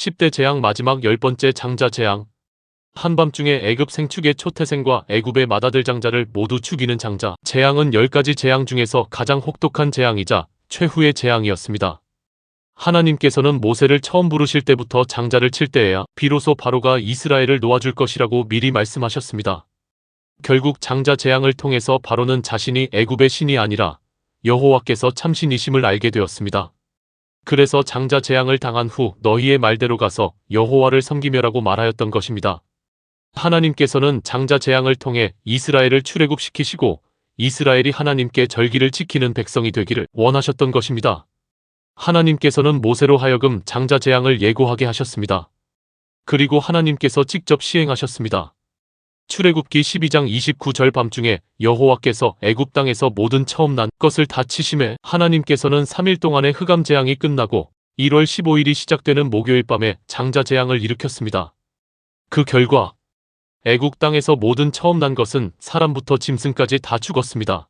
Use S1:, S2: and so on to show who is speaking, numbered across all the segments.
S1: 10대 재앙 마지막 열 번째 장자 재앙. 한밤중에 애굽 생축의 초태생과 애굽의 맏아들 장자를 모두 죽이는 장자. 재앙은 10가지 재앙 중에서 가장 혹독한 재앙이자 최후의 재앙이었습니다. 하나님께서는 모세를 처음 부르실 때부터 장자를 칠 때에야 비로소 바로가 이스라엘을 놓아줄 것이라고 미리 말씀하셨습니다. 결국 장자 재앙을 통해서 바로는 자신이 애굽의 신이 아니라 여호와께서 참신이심을 알게 되었습니다. 그래서 장자 재앙을 당한 후 너희의 말대로 가서 여호와를 섬기며라고 말하였던 것입니다. 하나님께서는 장자 재앙을 통해 이스라엘을 출애굽시키시고 이스라엘이 하나님께 절기를 지키는 백성이 되기를 원하셨던 것입니다. 하나님께서는 모세로 하여금 장자 재앙을 예고하게 하셨습니다. 그리고 하나님께서 직접 시행하셨습니다. 출애굽기 12장 29절 밤중에 여호와께서 애굽 땅에서 모든 처음 난 것을 다 치심해 하나님께서는 3일 동안의 흑암 재앙이 끝나고 1월 15일이 시작되는 목요일 밤에 장자 재앙을 일으켰습니다. 그 결과 애국 땅에서 모든 처음 난 것은 사람부터 짐승까지 다 죽었습니다.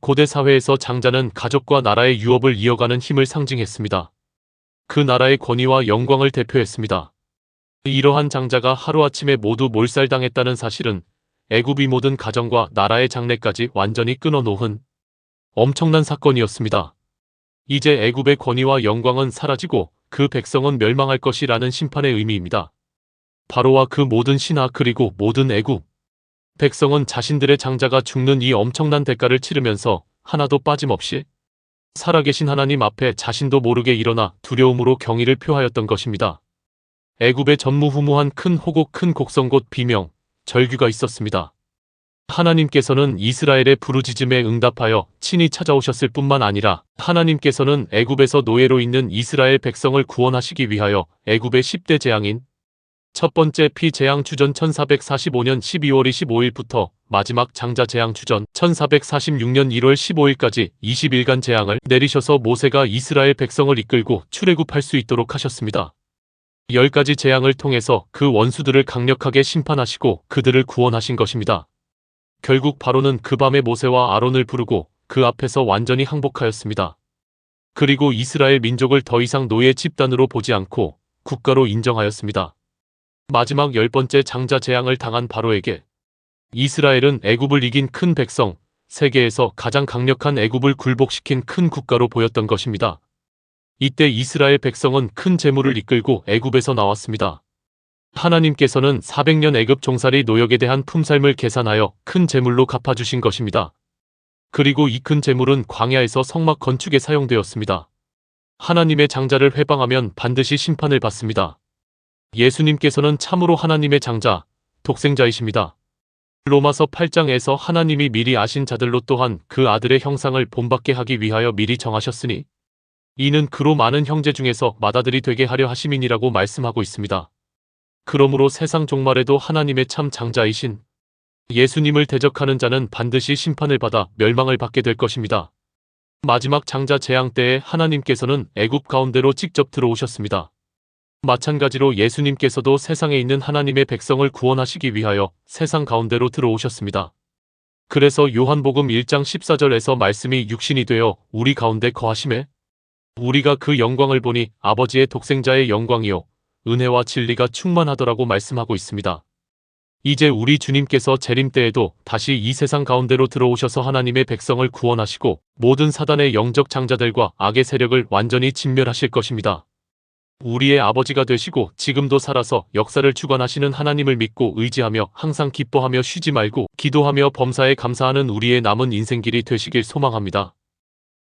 S1: 고대 사회에서 장자는 가족과 나라의 유업을 이어가는 힘을 상징했습니다. 그 나라의 권위와 영광을 대표했습니다. 이러한 장자가 하루아침에 모두 몰살당했다는 사실은 애굽이 모든 가정과 나라의 장래까지 완전히 끊어놓은 엄청난 사건이었습니다. 이제 애굽의 권위와 영광은 사라지고 그 백성은 멸망할 것이라는 심판의 의미입니다. 바로와 그 모든 신하 그리고 모든 애굽 백성은 자신들의 장자가 죽는 이 엄청난 대가를 치르면서 하나도 빠짐없이 살아계신 하나님 앞에 자신도 모르게 일어나 두려움으로 경의를 표하였던 것입니다. 애굽의 전무후무한 큰 호곡 큰 곡성 곧 비명, 절규가 있었습니다. 하나님께서는 이스라엘의 부르짖음에 응답하여 친히 찾아오셨을 뿐만 아니라 하나님께서는 애굽에서 노예로 있는 이스라엘 백성을 구원하시기 위하여 애굽의 10대 재앙인 첫 번째 피재앙 주전 1445년 12월 25일부터 마지막 장자 재앙 주전 1446년 1월 15일까지 20일간 재앙을 내리셔서 모세가 이스라엘 백성을 이끌고 출애굽할 수 있도록 하셨습니다. 열 가지 재앙을 통해서 그 원수들을 강력하게 심판하시고 그들을 구원하신 것입니다. 결국 바로는 그 밤에 모세와 아론을 부르고 그 앞에서 완전히 항복하였습니다. 그리고 이스라엘 민족을 더 이상 노예 집단으로 보지 않고 국가로 인정하였습니다. 마지막 열 번째 장자 재앙을 당한 바로에게 이스라엘은 애굽을 이긴 큰 백성, 세계에서 가장 강력한 애굽을 굴복시킨 큰 국가로 보였던 것입니다. 이때 이스라엘 백성은 큰 재물을 이끌고 애굽에서 나왔습니다. 하나님께서는 400년 애굽 종살이 노역에 대한 품살을 계산하여 큰 재물로 갚아주신 것입니다. 그리고 이 큰 재물은 광야에서 성막 건축에 사용되었습니다. 하나님의 장자를 회방하면 반드시 심판을 받습니다. 예수님께서는 참으로 하나님의 장자, 독생자이십니다. 로마서 8장에서 하나님이 미리 아신 자들로 또한 그 아들의 형상을 본받게 하기 위하여 미리 정하셨으니 이는 그로 많은 형제 중에서 맏아들이 되게 하려 하심이니라고 말씀하고 있습니다. 그러므로 세상 종말에도 하나님의 참 장자이신 예수님을 대적하는 자는 반드시 심판을 받아 멸망을 받게 될 것입니다. 마지막 장자 재앙 때에 하나님께서는 애굽 가운데로 직접 들어오셨습니다. 마찬가지로 예수님께서도 세상에 있는 하나님의 백성을 구원하시기 위하여 세상 가운데로 들어오셨습니다. 그래서 요한복음 1장 14절에서 말씀이 육신이 되어 우리 가운데 거하심에 우리가 그 영광을 보니 아버지의 독생자의 영광이요 은혜와 진리가 충만하더라고 말씀하고 있습니다. 이제 우리 주님께서 재림 때에도 다시 이 세상 가운데로 들어오셔서 하나님의 백성을 구원하시고 모든 사단의 영적 장자들과 악의 세력을 완전히 진멸하실 것입니다. 우리의 아버지가 되시고 지금도 살아서 역사를 주관하시는 하나님을 믿고 의지하며 항상 기뻐하며 쉬지 말고 기도하며 범사에 감사하는 우리의 남은 인생길이 되시길 소망합니다.